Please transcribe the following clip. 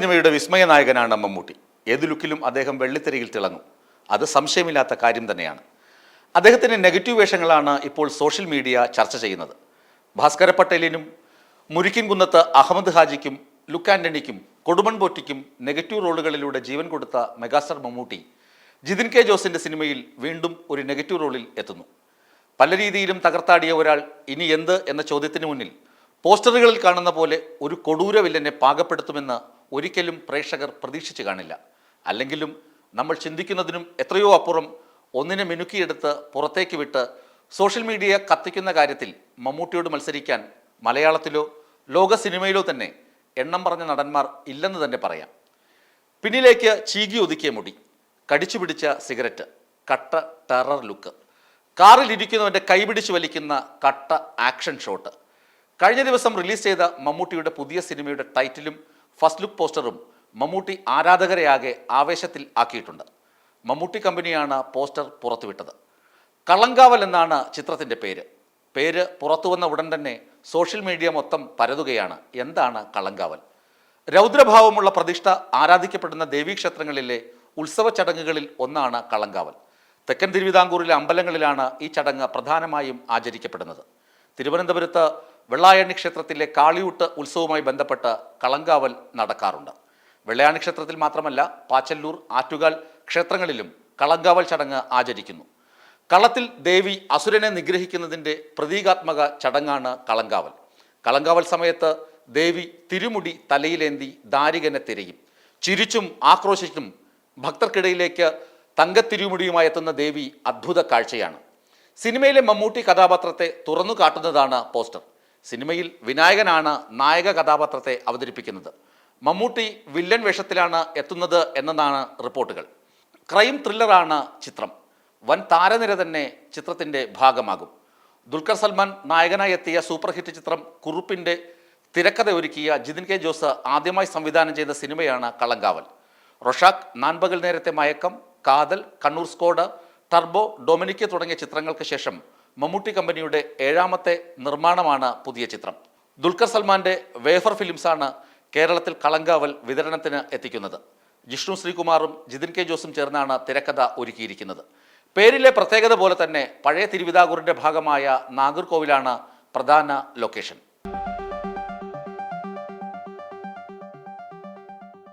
സിനിമയുടെ വിസ്മയ നായകനാണ് മമ്മൂട്ടി. ഏത് ലുക്കിലും അദ്ദേഹം വെള്ളിത്തിരയിൽ തിളങ്ങും. അത് സംശയമില്ലാത്ത കാര്യം തന്നെയാണ്. അദ്ദേഹത്തിന്റെ നെഗറ്റീവ് വേഷങ്ങളാണ് ഇപ്പോൾ സോഷ്യൽ മീഡിയ ചർച്ച ചെയ്യുന്നത്. ഭാസ്കര പട്ടേലിനും മുരിക്കിൻ കുന്നത്ത് അഹമ്മദ് ഹാജിക്കും ലുക്ക് ആന്റണിക്കും കൊടുമൺ പോറ്റിക്കും നെഗറ്റീവ് റോളുകളിലൂടെ ജീവൻ കൊടുത്ത മെഗാസ്റ്റർ മമ്മൂട്ടി ജിതിൻ കെ ജോസിന്റെ സിനിമയിൽ വീണ്ടും ഒരു നെഗറ്റീവ് റോളിൽ എത്തുന്നു. പല രീതിയിലും തകർത്താടിയ ഒരാൾ ഇനി എന്ത് എന്ന ചോദ്യത്തിന് മുന്നിൽ പോസ്റ്ററുകളിൽ കാണുന്ന പോലെ ഒരു കൊടൂര വില്ലനെ പാകപ്പെടുത്തുമെന്ന് ഒരിക്കലും പ്രേക്ഷകർ പ്രതീക്ഷിച്ചു കാണില്ല. അല്ലെങ്കിലും നമ്മൾ ചിന്തിക്കുന്നതിനും എത്രയോ അപ്പുറം ഒന്നിനെ മിനുക്കിയെടുത്ത് പുറത്തേക്ക് വിട്ട് സോഷ്യൽ മീഡിയ കത്തിക്കുന്ന കാര്യത്തിൽ മമ്മൂട്ടിയോട് മത്സരിക്കാൻ മലയാളത്തിലോ ലോക സിനിമയിലോ തന്നെ എണ്ണം പറഞ്ഞ നടന്മാർ ഇല്ലെന്ന് തന്നെ പറയാം. പിന്നിലേക്ക് ചീകി ഒതുക്കിയ മുടി കടിച്ചു പിടിച്ച സിഗരറ്റ് കട്ട ടെറർ ലുക്ക് കാറിലിരിക്കുന്നവന്റെ കൈപിടിച്ച് വലിക്കുന്ന കട്ട ആക്ഷൻ ഷോട്ട്. കഴിഞ്ഞ ദിവസം റിലീസ് ചെയ്ത മമ്മൂട്ടിയുടെ പുതിയ സിനിമയുടെ ടൈറ്റിലും ഫസ്റ്റ് ലുക്ക് പോസ്റ്ററും മമ്മൂട്ടി ആരാധകരെയാകെ ആവേശത്തിൽ ആക്കിയിട്ടുണ്ട്. മമ്മൂട്ടി കമ്പനിയാണ് പോസ്റ്റർ പുറത്തുവിട്ടത്. കള്ളങ്കാവൽ എന്നാണ് ചിത്രത്തിന്റെ പേര്. പേര് പുറത്തു വന്ന ഉടൻ തന്നെ സോഷ്യൽ മീഡിയ മൊത്തം പരതുകയാണ്. എന്താണ് കള്ളങ്കാവൽ? രൗദ്രഭാവമുള്ള പ്രതിഷ്ഠ ആരാധിക്കപ്പെടുന്ന ദേവീക്ഷേത്രങ്ങളിലെ ഉത്സവ ചടങ്ങുകളിൽ ഒന്നാണ് കള്ളങ്കാവൽ. തെക്കൻ തിരുവിതാംകൂറിലെ അമ്പലങ്ങളിലാണ് ഈ ചടങ്ങ് പ്രധാനമായും ആചരിക്കപ്പെടുന്നത്. തിരുവനന്തപുരത്ത് വെള്ളായണി ക്ഷേത്രത്തിലെ കാളിയൂട്ട് ഉത്സവവുമായി ബന്ധപ്പെട്ട് കളങ്കാവൽ നടക്കാറുണ്ട്. വെള്ളയാണി ക്ഷേത്രത്തിൽ മാത്രമല്ല പാച്ചല്ലൂർ ആറ്റുകാൽ ക്ഷേത്രങ്ങളിലും കളങ്കാവൽ ചടങ്ങ് ആചരിക്കുന്നു. കളത്തിൽ ദേവി അസുരനെ നിഗ്രഹിക്കുന്നതിന്റെ പ്രതീകാത്മക ചടങ്ങാണ് കളങ്കാവൽ. കളങ്കാവൽ സമയത്ത് ദേവി തിരുമുടി തലയിലേന്തി ദാരികനെ തിരയും. ചിരിച്ചും ആക്രോശിച്ചും ഭക്തർക്കിടയിലേക്ക് തങ്കത്തിരുമുടിയുമായി എത്തുന്ന ദേവി അദ്ഭുത കാഴ്ചയാണ്. സിനിമയിലെ മമ്മൂട്ടി കഥാപാത്രത്തെ തുറന്നു കാട്ടുന്നതാണ് പോസ്റ്റർ. സിനിമയിൽ വിനായകനാണ് നായക കഥാപാത്രത്തെ അവതരിപ്പിക്കുന്നത്. മമ്മൂട്ടി വില്ലൻ വേഷത്തിലാണ് എത്തുന്നത് എന്നതാണ് റിപ്പോർട്ടുകൾ. ക്രൈം ത്രില്ലറാണ് ചിത്രം. വൻ താരനിര തന്നെ ചിത്രത്തിന്റെ ഭാഗമാകും. ദുൽഖർ സൽമാൻ നായകനായി എത്തിയ സൂപ്പർ ഹിറ്റ് ചിത്രം കുറുപ്പിന്റെ തിരക്കഥ ഒരുക്കിയ ജിതിൻ കെ ജോസ് ആദ്യമായി സംവിധാനം ചെയ്ത സിനിമയാണ് കളങ്കാവൽ റൊഷാഖ് നാൻപകൽ നേരത്തെ മയക്കം കാതൽ കണ്ണൂർ സ്കോഡ് ടർബോ ഡൊമിനിക്ക് തുടങ്ങിയ ചിത്രങ്ങൾക്ക് ശേഷം മമ്മൂട്ടി കമ്പനിയുടെ ഏഴാമത്തെ നിർമ്മാണമാണ് പുതിയ ചിത്രം. ദുൽഖർ സൽമാന്റെ വേഫർ ഫിലിംസാണ് കേരളത്തിൽ കളങ്കാവൽ വിതരണത്തിന് എത്തിക്കുന്നത്. ജിഷ്ണു ശ്രീകുമാറും ജിതിൻ കെ ജോസും ചേർന്നാണ് തിരക്കഥ ഒരുക്കിയിരിക്കുന്നത്. പേരിലെ പ്രത്യേകത പോലെ തന്നെ പഴയ തിരുവിതാംകൂറിന്റെ ഭാഗമായ നാഗർകോവിലാണ് പ്രധാന ലൊക്കേഷൻ.